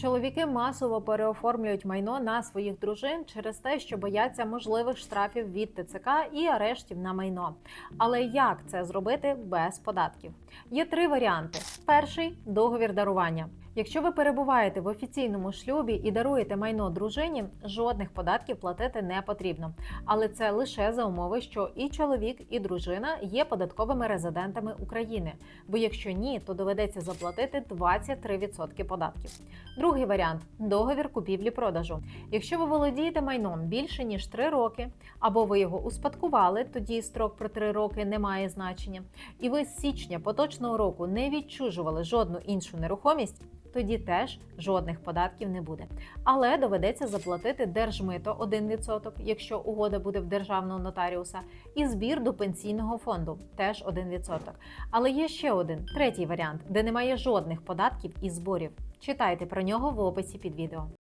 Чоловіки масово переоформлюють майно на своїх дружин через те, що бояться можливих штрафів від ТЦК і арештів на майно. Але як це зробити без податків? Є три варіанти: перший договір дарування. Якщо ви перебуваєте в офіційному шлюбі і даруєте майно дружині, жодних податків платити не потрібно. Але це лише за умови, що і чоловік, і дружина є податковими резидентами України. Бо якщо ні, то доведеться заплатити 23% податків. Другий варіант договір купівлі-продажу. Якщо ви володієте майном більше ніж 3 роки, або ви його успадкували, тоді строк про 3 роки не має значення, і ви з січня поточного року не відчужували жодну іншу нерухомість. Тоді теж жодних податків не буде. Але доведеться заплатити держмито 1%, якщо угода буде в державного нотаріуса, і збір до пенсійного фонду теж 1%. Але є ще один третій варіант, де немає жодних податків і зборів. Читайте про нього в описі під відео.